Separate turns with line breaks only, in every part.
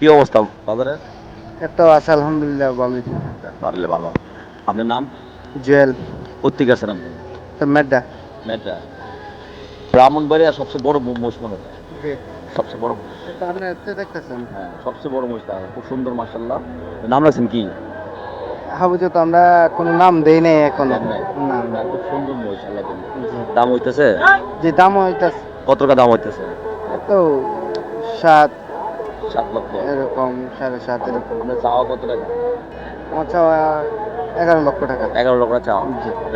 কি অবস্থা বাজারে
এতো আছে আলহামদুলিল্লাহ ভালোই
পারলে ভালো। আপনার নাম?
জুয়েল।
আছেন আপনি?
তো মেড্ডা
মেয়েটা ব্রাহ্মণবাড়িয়া সবচেয়ে বড় মোষ মনে হয়। সবচেয়ে বড় মোষ।
দেখতেছেন।
হ্যাঁ সবচেয়ে বড় মোষটা খুব সুন্দর মার্শাল্লাহ নাম রাখছেন কি?
হাবুজে তো আমরা কোনো নাম দেই নাই এখনও।
নাম
না না
খুব সুন্দর মোষ আল্লাহ দাম হইতেছে?
যে দাম হইতাছে।
কত টাকা দাম হইতেছে?
তো সাত
সাত লক্ষ।
এরকম সাড়ে সাত এরকম।
চাওয়া কত টাকা?
আমার চাওয়া এগারো লক্ষ টাকা।
এগারো লক্ষ টাকা চাওয়া?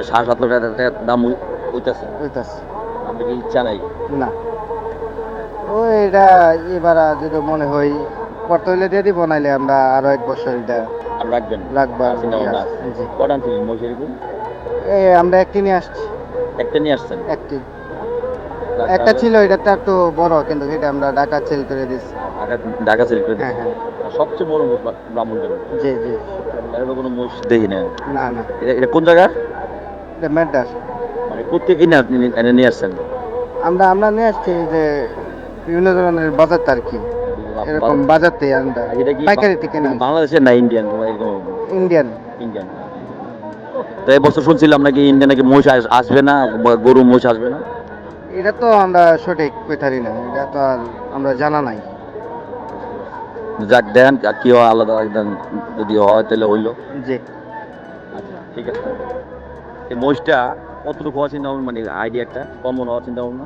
সাড়ে সাত লক্ষ টাকা দাম হই- হইতেছে?
হইতাছে।
আপনি কি ইচ্ছা নাই?
না। ও এটা এবার যদি মনে হয় করতে হইলে দিয়ে দিব নাইলে আমরা আরও এক বছর এটা
রাখবেন
রাখবার
চিন্তা ভাবনা আছে।
জি।
কটা আনছিলেন মোষ এরকম
এই আমরা একটি নিয়ে আসছি।
একটা নিয়ে আসছেন?
একটি। একটা ছিল এটা তো একটু বড় কিন্তু সেটা আমরা ঢাকা সেল করে দিচ্ছি
ঢাকা- সিলেক্ট করে
হ্যাঁ
দিয়েছেন।
হ্যাঁ।
সবচেয়ে বড় মোষ ব্রাহ্মণবাড়ি
জি জি।
এরকম কোনো মোষ দেখি না
না না।
এটা কোন জায়গার?
এটা ম্যাডাস
মানে প্রত্যেক কিনে আপনি নিয়ে আসছেন?
আমরা আমরা নিয়ে আসছি যে বিভিন্ন ধরনের বাজার আর কি। এরকম বাজার থেকে আমরা
এটা কি
পাইকারি থেকে না
বাংলাদেশের না ইন্ডিয়ান
ইন্ডিয়ান
ইন্ডিয়ান তো এই বছর শুনছিলাম নাকি ইন্ডিয়া নাকি মোষ আসবে না গরু মোষ আসবে না?
এটা তো আমরা সঠিক পেতারি না এটা তো আর আমরা জানা নাই।
যাক দেন কি হয় আলাদা একদম যদি হয় তাহলে হইল।
জি।
আচ্ছা ঠিক আছে। এই মোষটা কতটুকু হওয়া চিন্তা ভাবনা? মানে আইডিয়া একটা কমন হওয়া চিন্তা ভাবনা?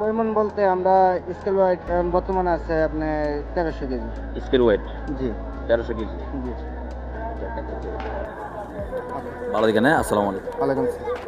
পরিমাণ বলতে আমরা স্কেল ওয়েট বর্তমানে আছে আপনার তেরোশো কেজি।
স্কেল ওয়েট
জি।
তেরোশো কেজি?
জি।
ভালো হ্যাঁ? আসসালামু আলাইকুম।
ওয়ালাইকুম আসসালাম।